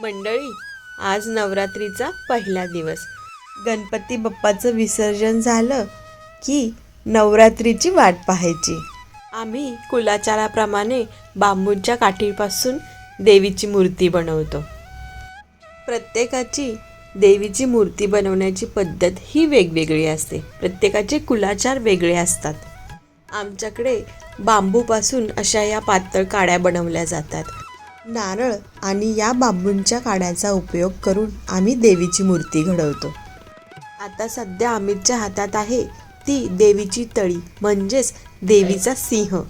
मंडळी आज नवरात्रीचा पहिला दिवस. गणपती बाप्पाचं विसर्जन झालं की नवरात्रीची वाट पाहायची. आम्ही कुलाचाराप्रमाणे बांबूच्या काठीपासून देवीची मूर्ती बनवतो. प्रत्येकाची देवीची मूर्ती बनवण्याची पद्धत ही वेगवेगळी असते. प्रत्येकाचे कुलाचार वेगळे असतात. आमच्याकडे बांबूपासून अशा या पातळ काड्या बनवल्या जातात. नारळ आणि या बांबूंच्या काड्याचा उपयोग करून आम्ही देवीची मूर्ती घडवतो. आता सध्या अमितच्या हातात आहे ती देवीची तळी म्हणजेच देवीचा सिंह.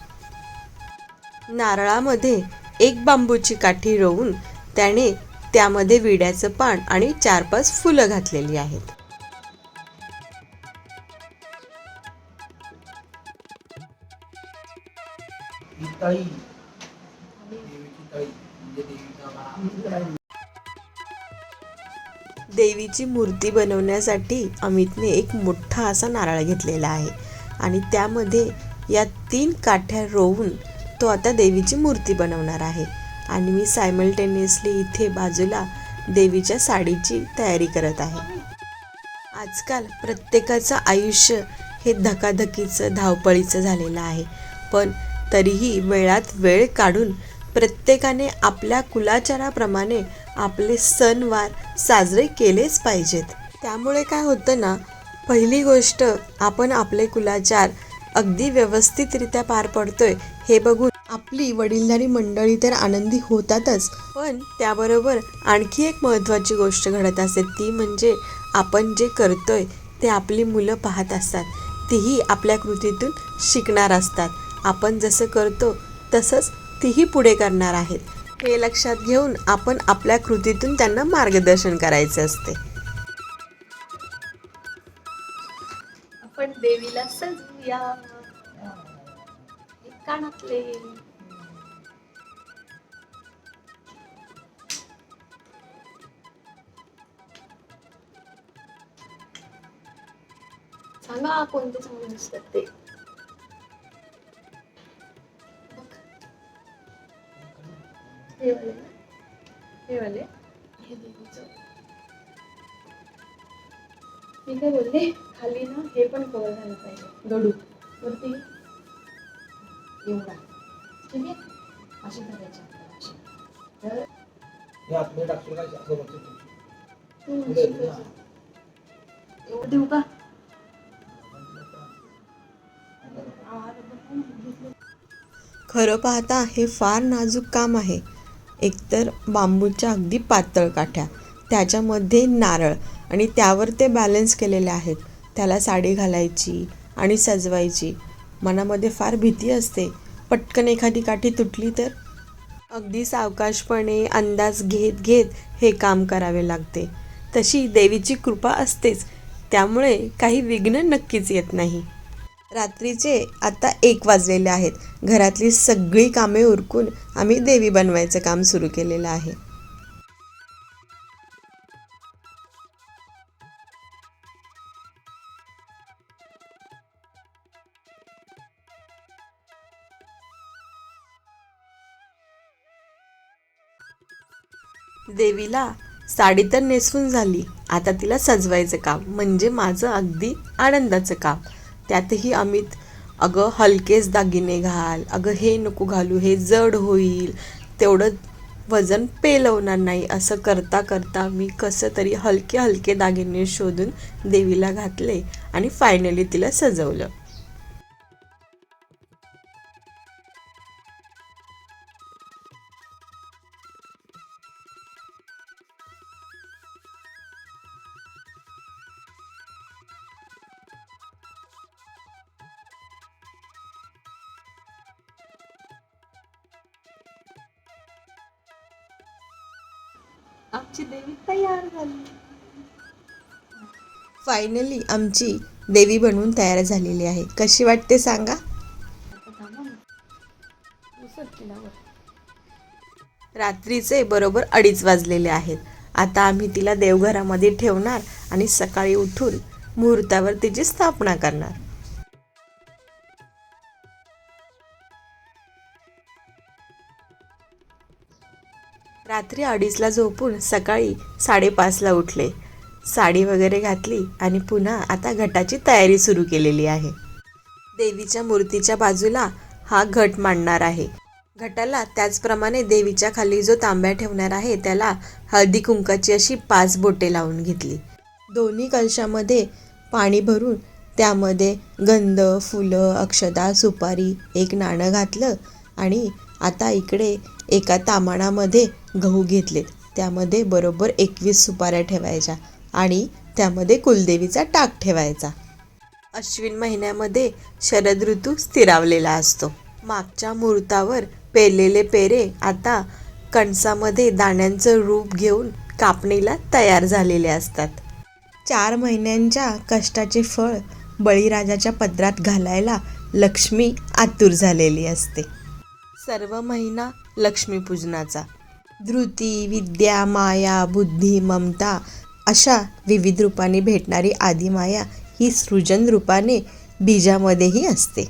नारळामध्ये एक बांबूची काठी रोवून त्याने त्यामध्ये विड्याचं पान आणि चार पाच फुलं घातलेली आहेत. ताई देवीची मूर्ती बनवण्यासाठी अमितने एक मोठा असा नारळ घेतलेला आहे. आणि त्यामध्ये या तीन काठ्या रोवून तो आता देवीची मूर्ती बनवणार आहे. आणि मी सायमल्टेनियसली इथे बाजूला देवीच्या साडीची तयारी करत आहे. आजकाल प्रत्येकाचं आयुष्य हे धकाधकीचं धावपळीचं झालेलं आहे. पण तरीही वेळात वेळ काढून प्रत्येकाने आपल्या कुलाचाराप्रमाणे आपले सणवार साजरे केलेच पाहिजेत. त्यामुळे काय होतं ना पहिली गोष्ट आपण आपले कुलाचार अगदी व्यवस्थितरित्या पार पडतोय हे बघून आपली वडीलधारी मंडळी तर आनंदी होतातच. पण त्याबरोबर आणखी एक महत्त्वाची गोष्ट घडत असते ती म्हणजे आपण जे करतोय ते आपली मुलं पाहत असतात. तीही आपल्या कृतीतून शिकणार असतात. आपण जसं करतो तसंच तीही पुढे करणार आहेत. हे लक्षात घेऊन आपण आपल्या कृतीतून त्यांना मार्गदर्शन करायचे असते. आपण देवीला सजूया कानातले. सांगा कोणते चांगले दिसतात ते. हे वाले. ना? हे वाले हे देवीचं मी काय बोलले? खाली ना हे पण कवर झालं पाहिजे. गडू. वरती. एवढा. ठीक आहे? करायची. आपल्याला. तर हे असं वरती ठेवशील. तू पुढे अशी ना. कर. एवढं देऊ का? खरं पाहता हे फार नाजूक काम आहे. एकतर बांबूच्या अगदी पातळ काठ्या त्याच्यामध्ये नारळ आणि त्यावर ते बॅलन्स केलेले आहेत. त्याला साडी घालायची आणि सजवायची. मनामध्ये फार भीती असते पटकन एखादी काठी तुटली तर? अगदी सावकाशपणे अंदाज घेत घेत हे काम करावे लागते. तशी देवीची कृपा असतेच त्यामुळे काही विघ्न नक्कीच येत नाही. रात्रीचे आता एक वाजलेले आहेत. घरातली सगळी कामे उरकून आम्ही देवी बनवायचं काम सुरू केलेलं आहे. देवीला साडी तर नेसवून झाली. आता तिला सजवायचं काम म्हणजे माझं अगदी आनंदाचं काम. त्यातही अमित अगं हलकेच दागिने घाल. अगं हे नको घालू हे जड होईल. तेवढं वजन पेलवणार नाही. असं करता करता मी कसं तरी हलके हलके दागिने शोधून देवीला घातले आणि फायनली तिला सजवलं. आमची देवी तयार झाली. फायनली आमची देवी बनवून तयार झालेली आहे. कशी वाटते सांगा? रात्रीचे बरोबर अडीच वाजलेले आहेत. आता आम्ही तिला देवघरामध्ये ठेवणार आणि सकाळी उठून मुहूर्तावर तिची स्थापना करणार. रात्री अडीचला झोपून सकाळी साडेपाचला उठले. साडी वगैरे घातली आणि पुन्हा आता घटाची तयारी सुरू केलेली आहे. देवीच्या मूर्तीच्या बाजूला हा घट मांडणार आहे. घटाला त्याचप्रमाणे देवीच्या खाली जो तांब्या ठेवणार आहे त्याला हळदी कुंकाची अशी पाच बोटे लावून घेतली. दोन्ही कलशामध्ये पाणी भरून त्यामध्ये गंध फुलं अक्षदा सुपारी एक नाणं घातलं आणि आता इकडे एका तामाणामध्ये गहू घेतलेत त्यामध्ये बरोबर एकवीस सुपाऱ्या ठेवायच्या आणि त्यामध्ये कुलदेवीचा टाक ठेवायचा. अश्विन महिन्यामध्ये शरद ऋतू स्थिरावलेला असतो. मागच्या मुहूर्तावर पेरलेले पेरे आता कणसामध्ये दाण्यांचं रूप घेऊन कापणीला तयार झालेले असतात. चार महिन्यांच्या कष्टाचे फळ बळीराजाच्या पदरात घालायला लक्ष्मी आतुर झालेली असते. सर्व महिना लक्ष्मीपूजनाचा धृती विद्या माया बुद्धी ममता अशा विविध रूपाने भेटणारी आदिमाया ही सृजन रूपाने बीजामध्येही असते.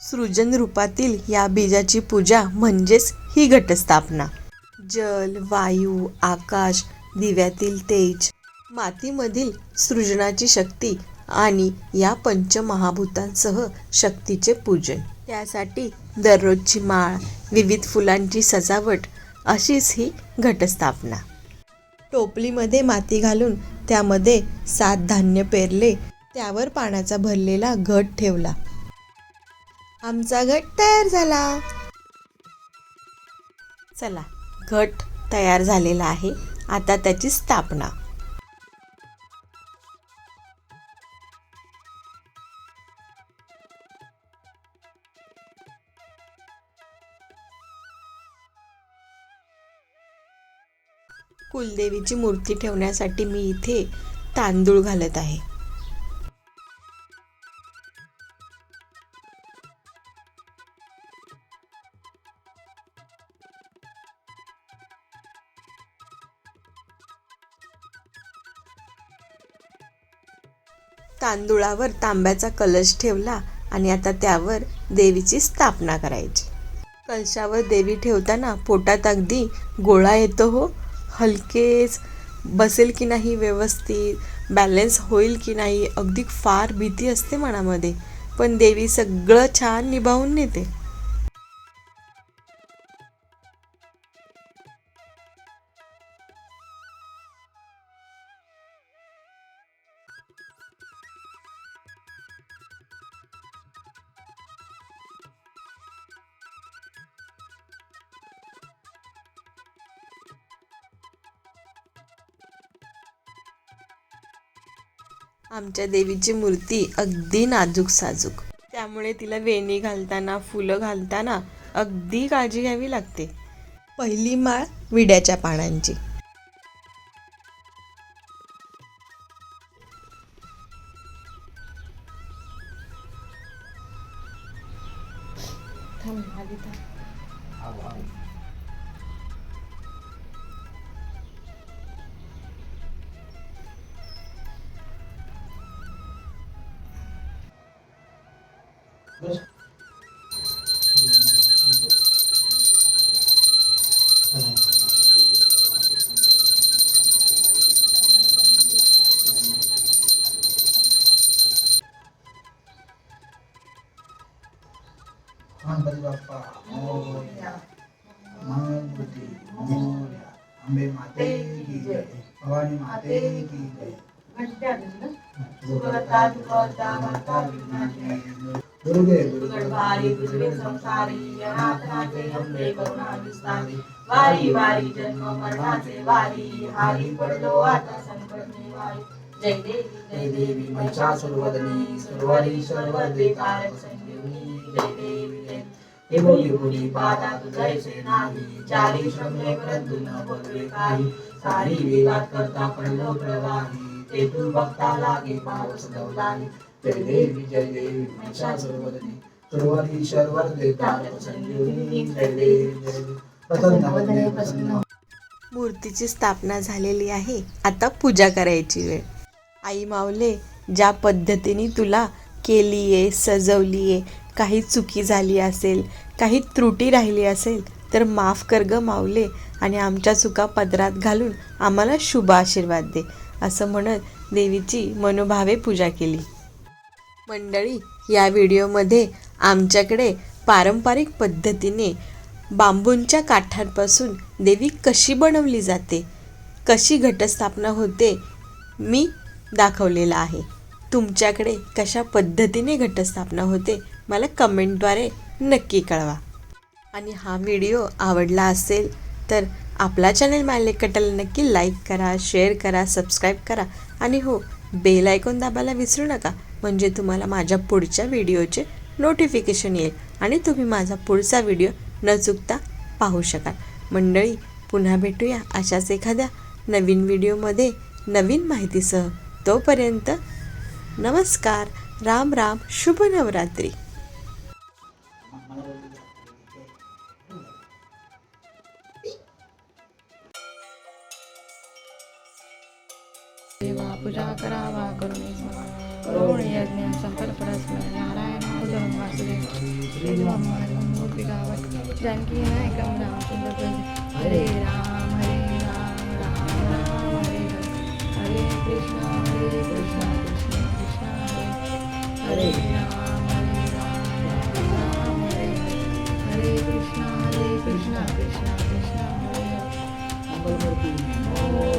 सृजन रूपातील या बीजाची पूजा म्हणजेच ही घटस्थापना. जल वायू आकाश दिव्यातील तेज मातीमधील सृजनाची शक्ती आणि या पंचमहाभूतांसह शक्तीचे पूजन. त्यासाठी दररोजची माळ विविध फुलांची सजावट अशीच ही घटस्थापना. टोपलीमध्ये माती घालून त्यामध्ये सात धान्य पेरले त्यावर पाण्याचा भरलेला घट ठेवला. आमचा घट तयार झाला. चला घट तयार झालेला आहे. आता त्याची स्थापना. कुलदेवीची मूर्ती ठेवण्यासाठी मी इथे तांदूळ घालत आहे. तांदुळावर तांब्याचा कलश ठेवला आणि आता त्यावर देवीची स्थापना करायची. कलशावर देवी ठेवताना पोटात अगदी गोळा येतो हो. हलकेच बसेल की नाही व्यवस्थित बॅलन्स होईल की नाही अगदी फार भीती असते मनामध्ये. पण देवी सगळं छान निभावून नेते. आमच्या देवीची मूर्ती अगदी नाजूक साजूक त्यामुळे तिला वेणी घालताना फुलं घालताना अगदी काळजी घ्यावी लागते. पहिली माळ विड्याच्या पानांची. थांब भवानी माते की दुर्गे गडवारी दुर्गे संसारी अनाथनाथे अंबे करुणा विस्तारी वारी वारी जन्म मरणाचे वारी। हारी पडलो आता संकट निवारी जय देवी जय देवी महिषासुरवदनी सुरवरी सर्वदे कारक संजीवनी जय देवी जय। हे बोली बोली पादा तुझैसे नाही। चारी श्रमले परंतु न बोलवे काही। सारी वेगात करता पडलो प्रवाही तेथून बघता लागे पाऊस दौलानी ते देवी जय देवी महिषासुरवदनी सुरवरी शर्वर देतारक संजीवनी. जय देवी जय देवी. प्रसन्न वदने प्रसन्न मूर्तीची स्थापना झालेली आहे. आता पूजा करायची वेळ. आई माऊले ज्या पद्धतीने तुला केली आहे सजवली आहे काही चुकी झाली असेल काही त्रुटी राहिली असेल तर माफ कर ग माऊले आणि आमच्या चुका पदरात घालून आम्हाला शुभ आशीर्वाद दे असं म्हणत देवीची मनोभावे पूजा केली. मंडळी या व्हिडिओमध्ये आमच्याकडे पारंपरिक पद्धतीने बांबूंच्या काठांपासून देवी कशी बनवली जाते कशी घटस्थापना होते मी दाखवलेलं आहे. तुमच्याकडे कशा पद्धतीने घटस्थापना होते मला कमेंटद्वारे नक्की कळवा. आणि हा व्हिडिओ आवडला असेल तर आपला चॅनल मायले कटल नक्की लाईक करा शेअर करा सबस्क्राईब करा. आणि हो बेल आयकॉन दाबायला विसरू नका. म्हणजे तुम्हाला माझ्या पुढच्या व्हिडिओचे नोटिफिकेशन येईल आणि तुम्ही माझा पुढचा व्हिडिओ न चुकता पाहू शकाल. मंडळी पुन्हा भेटूया अशाच एखाद्या नवीन व्हिडिओमध्ये नवीन माहितीसह. तोपर्यंत नमस्कार राम राम शुभ नवरात्री. जानकी नायकम रामचंद्र हरे राम हरे राम राम राम हरे हरे कृष्णा हरे कृष्णा कृष्ण कृष्णा हरे हरे राम हरे राम राम हरे कृष्णा हरे कृष्णा कृष्णा कृष्णा हरे मंगलमूर्ती।